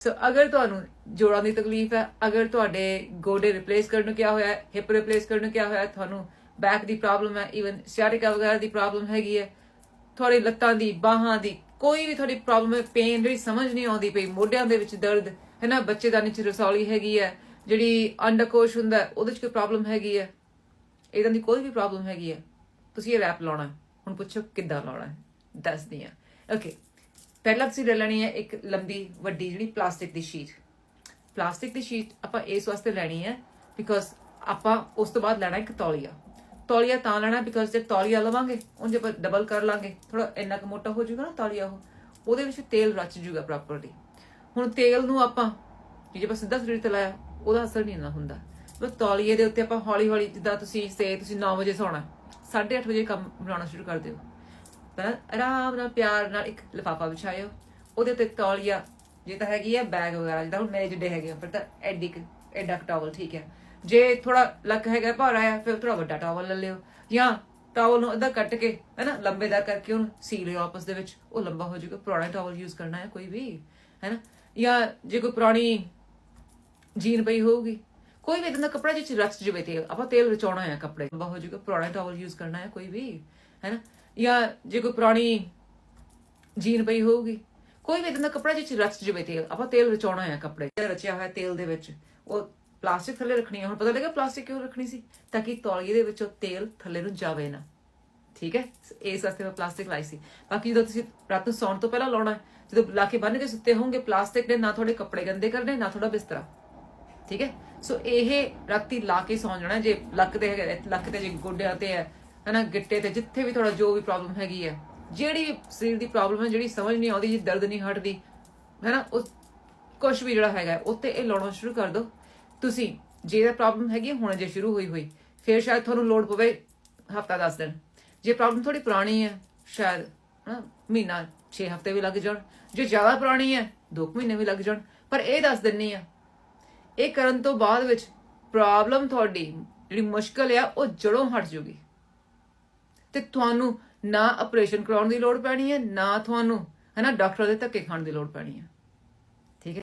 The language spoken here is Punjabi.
ਸੋ ਅਗਰ ਤੁਹਾਨੂੰ ਜੋੜਾਂ ਦੀ ਤਕਲੀਫ ਹੈ, ਅਗਰ ਤੁਹਾਡੇ ਗੋਡੇ ਰਿਪਲੇਸ ਕਰਨ ਨੂੰ ਕਿਹਾ ਹੋਇਆ ਹੈ ਹਿਪ ਰਿਪਲੇਸ ਕਰਨ ਨੂੰ ਕਿਹਾ ਹੋਇਆ ਹੈ, ਤੁਹਾਨੂੰ ਬੈਕ ਦੀ ਪ੍ਰੋਬਲਮ ਹੈ ਇਵਨ ਸਿਆਟਿਕਾ ਵਗੈਰਾ ਦੀ ਪ੍ਰੋਬਲਮ ਹੈਗੀ ਹੈ, ਤੁਹਾਡੀ ਲੱਤਾਂ ਦੀ, ਬਾਹਾਂ ਦੀ, ਕੋਈ ਵੀ ਤੁਹਾਡੀ ਪ੍ਰੋਬਲਮ ਹੈ ਪੇਨ ਜਿਹੜੀ ਸਮਝ ਨਹੀਂ ਆਉਂਦੀ ਪਈ, ਮੋਢਿਆਂ ਦੇ ਵਿੱਚ ਦਰਦ, ਹੈ ਨਾ ਬੱਚੇਦਾਨੀ ਚ ਰਸੌਲੀ ਹੈਗੀ ਹੈ, ਜਿਹੜੀ ਅੰਡਕੋਸ਼ ਹੁੰਦਾ, ਉਹਦੇ ਚ ਕੋਈ ਪ੍ਰੋਬਲਮ ਹੈਗੀ ਹੈ ਇਦਾਂ ਦੀ ਕੋਈ ਵੀ ਪ੍ਰੋਬਲਮ ਹੈਗੀ ਹੈ, ਤੁਸੀਂ ਇਹ ਰੈਪ ਲਾਉਣਾ ਹੁਣ ਪੁੱਛੋ ਕਿੱਦਾਂ ਲਾਉਣਾ ਹੈ, ਦੱਸਦੀ ਆ ਓਕੇ ਪਹਿਲਾਂ ਤੁਸੀਂ ਲੈ ਲੈਣੀ ਹੈ ਇੱਕ ਲੰਬੀ, ਵੱਡੀ ਜਿਹੜੀ ਪਲਾਸਟਿਕ ਦੀ ਸ਼ੀਟ। ਪਲਾਸਟਿਕ ਦੀ ਸ਼ੀਟ ਆਪਾਂ ਇਸ ਵਾਸਤੇ ਲੈਣੀ ਹੈ ਬਿਕੋਜ਼ ਆਪਾਂ ਉਸ ਤੋਂ ਬਾਅਦ ਲੈਣਾ ਇੱਕ ਤੌਲੀਆ। ਤੌਲੀਆ ਤਾਂ ਲੈਣਾ ਬਿਕੋਜ਼ ਜੇ ਤੌਲੀਆ ਲਵਾਂਗੇ ਉਹ ਜੇ ਆਪਾਂ ਡਬਲ ਕਰ ਲਾਂਗੇ। ਥੋੜਾ ਇੰਨਾ ਕੁ ਮੋਟਾ ਹੋ ਜਾਊਗਾ ਨਾ ਤੌਲੀਆ ਉਹ। ਉਹਦੇ ਵਿੱਚ ਤੇਲ ਰਚ ਜਾਊਗਾ ਪ੍ਰੋਪਰਲੀ ਹੁਣ ਤੇਲ ਨੂੰ ਆਪਾਂ ਜੇ ਆਪਾਂ ਸਿੱਧਾ ਸਰੀਰ ਤੇ ਲਾਇਆ, ਉਹਦਾ ਅਸਰ ਨਹੀਂ ਨਾ ਹੁੰਦਾ। ਬਸ ਤੌਲੀਏ ਦੇ ਉੱਤੇ ਆਪਾਂ ਹੌਲੀ ਹੌਲੀ ਜਿੱਦਾਂ ਤੁਸੀਂ ਸੇ ਤੁਸੀਂ 9 ਵਜੇ ਸੌਣਾ 8:30 ਵਜੇ ਕੰਮ ਬਣਾਉਣਾ ਸ਼ੁਰੂ ਕਰ ਦਿਓ। ਤਾਂ ਆਰਾਮ ਨਾਲ ਪਿਆਰ ਨਾਲ ਇੱਕ ਲਿਫਾਫਾ ਵਿਛਾਇਓ। ਉਹਦੇ ਉੱਤੇ ਤੌਲੀਆ, ਜੇ ਤਾਂ ਹੈਗੀ ਆ ਬੈਗ ਵਗੈਰਾ, ਜਿੱਦਾਂ ਹੁਣ ਮੇਰੇ ਜਿੱਡੇ ਹੈਗੇ ਆ ਤਾਂ ਐਡੀ ਐਡਾ ਟਾਵਲ ਠੀਕ ਹੈ ਜੇ ਥੋੜਾ ਲੱਕ ਹੈਗਾ, ਭਾਰਾ ਆ ਫਿਰ ਥੋੜਾ ਵੱਡਾ ਟਾਵਲ ਲੈ ਲਿਓ। ਜਾਂ ਟਾਵਲ ਨੂੰ ਅੱਧਾ ਕੱਟ ਕੇ, ਹੈਨਾ, ਲੰਬੇ ਕਰਕੇ ਉਹਨੂੰ ਸੀ ਲਿਓ ਆਪਸ ਦੇ ਵਿੱਚ। ਉਹ ਲੰਬਾ ਹੋ ਜਾਊਗਾ, ਪੁਰਾਣਾ ਟਾਵਲ ਯੂਜ਼ ਕਰਨਾ ਹੈ ਕੋਈ ਵੀ, ਹੈਨਾ। ਜਾਂ ਜੇ ਕੋਈ ਪੁਰਾਣੀ ਜੀਨ ਪਈ ਹੋਊਗੀ, ਕੋਈ ਵੀ ਇਦਾਂ ਦਾ ਕੱਪੜਾ ਜਿਸ ਚ ਜਵੇ ਤੇਲ, ਆਪਾਂ ਤੇਲ ਰਚਾਉਣਾ ਹੈ ਕੱਪੜੇ, ਲੰਬਾ ਹੋ ਜਾਊਗਾ, ਪੁਰਾਣਾ ਟਾਵਲ ਯੂਜ਼ ਕਰਨਾ ਹੈ ਕੋਈ ਵੀ, ਹੈਨਾ। ਜਾਂ ਜੇ ਕੋਈ ਪੁਰਾਣੀ ਜੀਨ ਪਈ ਹੋਊਗੀ, ਕੋਈ ਵੀ ਇਦਾਂ ਦਾ ਕੱਪੜਾ ਜਿਸ ਰਚ ਜਵੇ ਤੇਲ, ਆਪਾਂ ਤੇਲ ਰਚਾਉਣਾ ਹੈ ਕੱਪੜੇ। ਤੇ ਰਚਿਆ ਹੋਇਆ ਤੇਲ ਦੇ ਵਿੱਚ, ਉਹ ਪਲਾਸਟਿਕ ਥੱਲੇ ਰੱਖਣੀ ਹੈ ਹੁਣ ਪਤਾ ਲੱਗਾ ਪਲਾਸਟਿਕ ਕਿਉਂ ਰੱਖਣੀ ਸੀ? ਤਾਂ ਕਿ ਤੌਲੀਏ ਦੇ ਵਿੱਚੋਂ ਤੇਲ ਥੱਲੇ ਨੂੰ ਜਾਵੇ ਨਾ। ਠੀਕ ਹੈ? ਇਸ ਵਾਸਤੇ ਮੈਂ ਪਲਾਸਟਿਕ ਲਾਈ ਸੀ। ਬਾਕੀ ਜਦੋਂ ਤੁਸੀਂ ਰਾਤ ਨੂੰ ਸੌਣ ਤੋਂ ਪਹਿਲਾਂ ਲਾਉਣਾ, ਜਦੋਂ ਲਾ ਕੇ ਬੰਨ ਕੇ ਸੁੱਤੇ ਹੋਵੋਗੇ ਪਲਾਸਟਿਕ ਨੇ ਨਾ ਤੁਹਾਡੇ ਕੱਪੜੇ ਗੰਦੇ ਕਰਨੇ, ਨਾ ਤੁਹਾਡਾ ਬਿਸਤਰਾ। ਠੀਕ ਹੈ? ਸੋ ਇਹ ਰਾਤੀ ਲਾ ਕੇ ਸੌਂ ਜਾਣਾ, ਜੇ ਲੱਕ ਤੇ ਹੈਗਾ, ਲੱਕ ਤੇ ਜੇ ਗੋਡਿਆਂ ਤੇ ਹੈ ਹਨਾ, ਗਿੱਟੇ ਤੇ ਜਿੱਥੇ ਵੀ ਤੁਹਾਡਾ ਜੋ ਵੀ ਪ੍ਰੋਬਲਮ ਹੈਗੀ ਹੈ ਜਿਹੜੀ ਸਰੀਰ ਦੀ ਪ੍ਰੋਬਲਮ ਹੈ ਜਿਹੜੀ ਸਮਝ ਨਹੀਂ ਆਉਂਦੀ ਜੀ ਦਰਦ ਨਹੀਂ ਹਟਦੀ, ਹੈਨਾ, ਉਹ ਕੁਝ ਵੀ ਜਿਹੜਾ ਹੈਗਾ ਉੱਤੇ ਇਹ ਲਾਉਣਾ ਸ਼ੁਰੂ ਕਰ ਦਿਓ ਤੁਸੀਂ, ਜੇ ਇਹ ਪ੍ਰੋਬਲਮ ਹੈਗੀ ਹੁਣ ਜੇ ਸ਼ੁਰੂ ਹੋਈ ਹੋਈ, ਫਿਰ ਸ਼ਾਇਦ ਤੁਹਾਨੂੰ ਲੋੜ ਪਵੇ ਹਫਤਾ 10 ਦਿਨ। ਜੇ ਪ੍ਰੋਬਲਮ ਥੋੜੀ ਪੁਰਾਣੀ ਹੈ ਸ਼ਾਇਦ, ਹਨਾ, ਮਹੀਨਾ 6 ਹਫ਼ਤੇ ਵੀ ਲੱਗ ਜਾਣ। ਜੇ ਜ਼ਿਆਦਾ ਪੁਰਾਣੀ ਹੈ 2 ਮਹੀਨੇ ਵੀ ਲੱਗ ਜਾਣ। ਪਰ ਇਹ ਦੱਸ ਦਿੰਨੀ ਆ। ਇਹ ਕਰਨ ਤੋਂ ਬਾਅਦ ਵਿੱਚ ਪ੍ਰੋਬਲਮ ਤੁਹਾਡੀ, ਜਿਹੜੀ ਮੁਸ਼ਕਲ ਆ, ਉਹ ਜੜੋਂ ਹਟ ਜੂਗੀ। ਤੇ ਤੁਹਾਨੂੰ ਨਾ ਆਪਰੇਸ਼ਨ ਕਰਾਉਣ ਦੀ ਲੋੜ ਪੈਣੀ ਹੈ, ਨਾ ਤੁਹਾਨੂੰ, ਹਨਾ ਡਾਕਟਰ ਦੇ ਧੱਕੇ ਖਾਣ ਦੀ ਲੋੜ ਪੈਣੀ ਹੈ। ਠੀਕ ਹੈ?